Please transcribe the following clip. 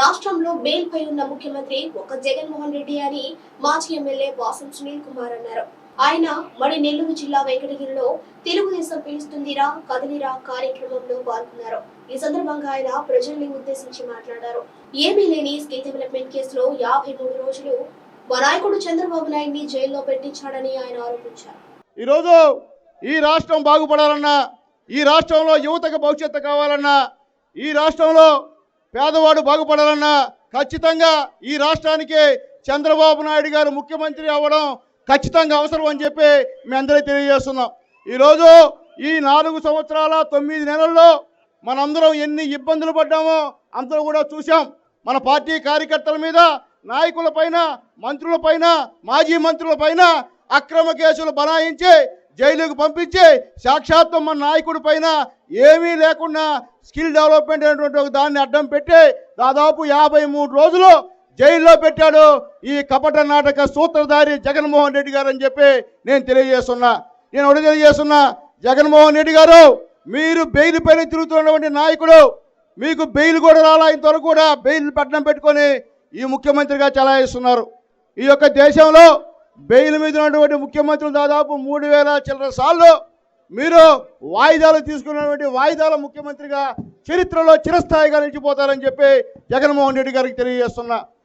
రాష్ట్రంలో బెయిల్ పై ఉన్న ముఖ్యమంత్రి ఒక జగన్మోహన్ రెడ్డి అని మాజీ ఎమ్మెల్యే వాసం సునీల్ కుమార్ అన్నారు. ఆయన మడి నెల్లూరు జిల్లా వెంకటగిరిలో తెలుగుదేశం పిలుస్తుందిరా కదిలిరా కార్యక్రమంలో పాల్గొన్నారు. ఈ సందర్భంగా ఆయన ప్రజల్ని ఉద్దేశించి మాట్లాడారు. ఏమీ లేని స్కిల్ డెవలప్మెంట్ కేసులో యాభై మూడు రోజులు మా నాయకుడు చంద్రబాబు నాయుడిని జైల్లో పెట్టించాడని ఆయన ఆరోపించారు. ఈరోజు ఈ రాష్ట్రం బాగుపడాలన్నా ఈ రాష్ట్రంలో యువతకు భవిష్యత్తు కావాలన్నా ఈ రాష్ట్రంలో పేదవాడు బాగుపడాలన్నా ఖచ్చితంగా ఈ రాష్ట్రానికి చంద్రబాబు నాయుడు గారు ముఖ్యమంత్రి అవ్వడం ఖచ్చితంగా అవసరం అని చెప్పి మీ అందరికీ తెలియజేస్తున్నాం. ఈరోజు ఈ నాలుగు సంవత్సరాల తొమ్మిది నెలల్లో మనందరం ఎన్ని ఇబ్బందులు పడ్డామో అందరూ కూడా చూసాం మన పార్టీ కార్యకర్తల మీద నాయకుల పైన మంత్రుల పైన మాజీ మంత్రుల పైన అక్రమ కేసులు బనాయించి జైలుకు పంపించి సాక్షాత్తు మన నాయకుడి పైన ఏమీ లేకుండా స్కిల్ డెవలప్మెంట్ అనేటువంటి ఒక దాన్ని అడ్డం పెట్టి దాదాపు యాభై మూడు రోజులు జైల్లో పెట్టాడు ఈ కపట నాటక సూత్రధారి జగన్మోహన్ రెడ్డి గారు అని చెప్పి నేను తెలియజేస్తున్నా. నేను ఒకటి తెలియజేస్తున్నా. జగన్మోహన్ రెడ్డి గారు మీరు బెయిల్ పైన తిరుగుతున్నటువంటి నాయకుడు మీకు బెయిల్ కూడా రాలా ఇంతవరకు కూడా బెయిల్ పట్టణం పెట్టుకొని ఈ ముఖ్యమంత్రిగా చలాయిస్తున్నారు. ఈ యొక్క దేశంలో బెయిల్ మీద ఉన్నటువంటి ముఖ్యమంత్రులు దాదాపు మూడు వేల చిల్లర సార్లు మీరు వాయిదాలు తీసుకున్నటువంటి వాయిదాల ముఖ్యమంత్రిగా చరిత్రలో చిరస్థాయిగా నిలిచిపోతారని చెప్పి జగన్మోహన్ రెడ్డి గారికి తెలియజేస్తున్నా.